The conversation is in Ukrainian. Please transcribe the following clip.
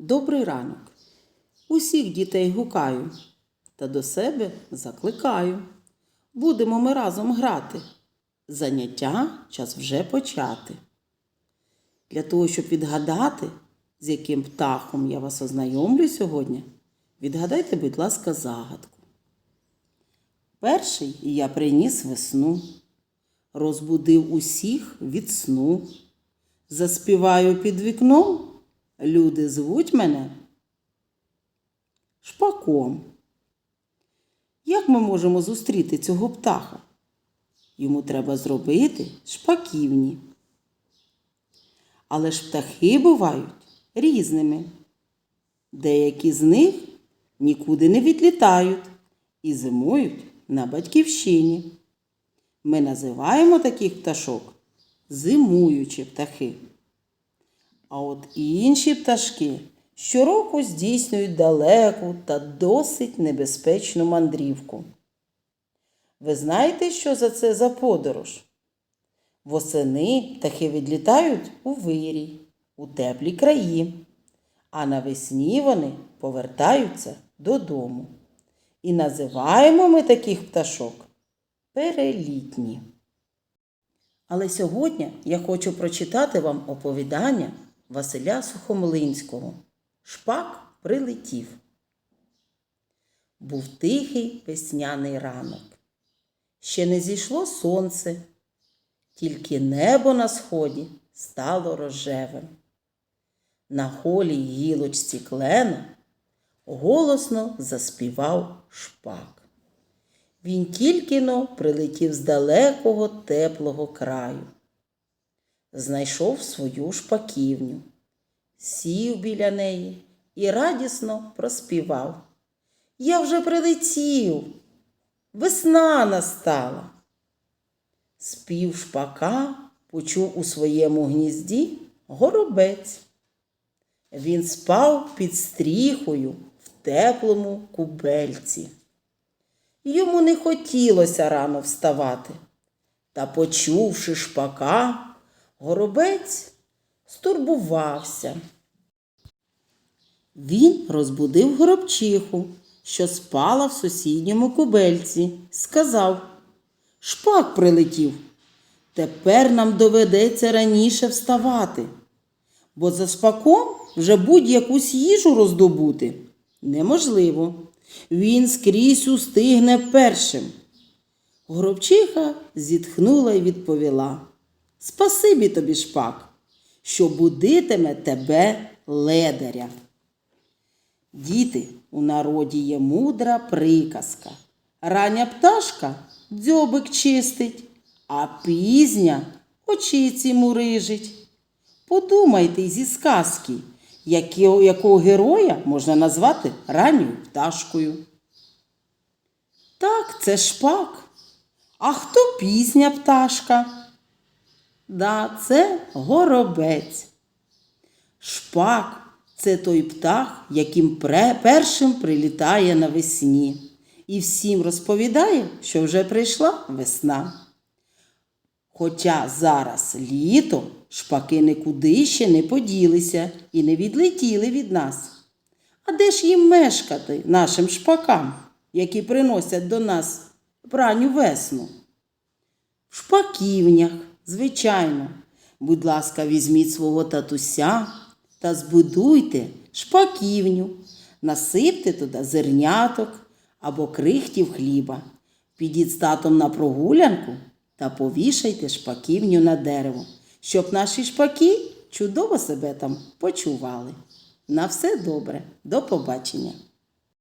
Добрий ранок. Усіх дітей гукаю та до себе закликаю. Будемо ми разом грати. Заняття час вже почати. Для того, щоб відгадати, з яким птахом я вас ознайомлю сьогодні, відгадайте, будь ласка, загадку. Перший я приніс весну, розбудив усіх від сну. Заспіваю під вікном, люди звуть мене шпаком. Як ми можемо зустріти цього птаха? Йому треба зробити шпаківні. Але ж птахи бувають різними. Деякі з них нікуди не відлітають і зимують на батьківщині. Ми називаємо таких пташок зимуючі птахи. А от інші пташки щороку здійснюють далеку та досить небезпечну мандрівку. Ви знаєте, що за це за подорож? Восени птахи відлітають у вирій, у теплі краї, а навесні вони повертаються додому. І називаємо ми таких пташок перелітні. Але сьогодні я хочу прочитати вам оповідання Василя Сухомлинського. Шпак прилетів. Був тихий весняний ранок. Ще не зійшло сонце, тільки небо на сході стало рожевим. На голій гілочці клена голосно заспівав шпак. Він тільки но прилетів з далекого теплого краю. Знайшов свою шпаківню, сів біля неї і радісно проспівав. Я вже прилетів, весна настала. Спів шпака почув у своєму гнізді горобець. Він спав під стріхою в теплому кубельці. Йому не хотілося рано вставати. Та, почувши шпака, горобець стурбувався. Він розбудив горобчиху, що спала в сусідньому кубельці, сказав Шпак прилетів. Тепер нам доведеться раніше вставати, бо за шпаком вже будь-якусь їжу роздобути неможливо. Він скрізь устигне першим. Горобчиха зітхнула і відповіла Спасибі тобі, шпак, що будитиме тебе ледаря. Діти, у народі є мудра приказка. Рання пташка дзьобик чистить, а пізня очиці мурижить. Подумайте зі сказки, якого, якого героя можна назвати ранньою пташкою. Так, це шпак. А хто пізня пташка? Да, це горобець. Шпак це той птах, яким першим прилітає навесні. І всім розповідає, що вже прийшла весна. Хоча зараз літо шпаки нікуди ще не поділися і не відлетіли від нас. А де ж їм мешкати нашим шпакам, які приносять до нас ранню весну? В шпаківнях, звичайно. Будь ласка, візьміть свого татуся та збудуйте шпаківню, насипте туди зерняток або крихтів хліба. Підіть з татом на прогулянку та повішайте шпаківню на дерево, щоб наші шпаки чудово себе там почували. На все добре, до побачення!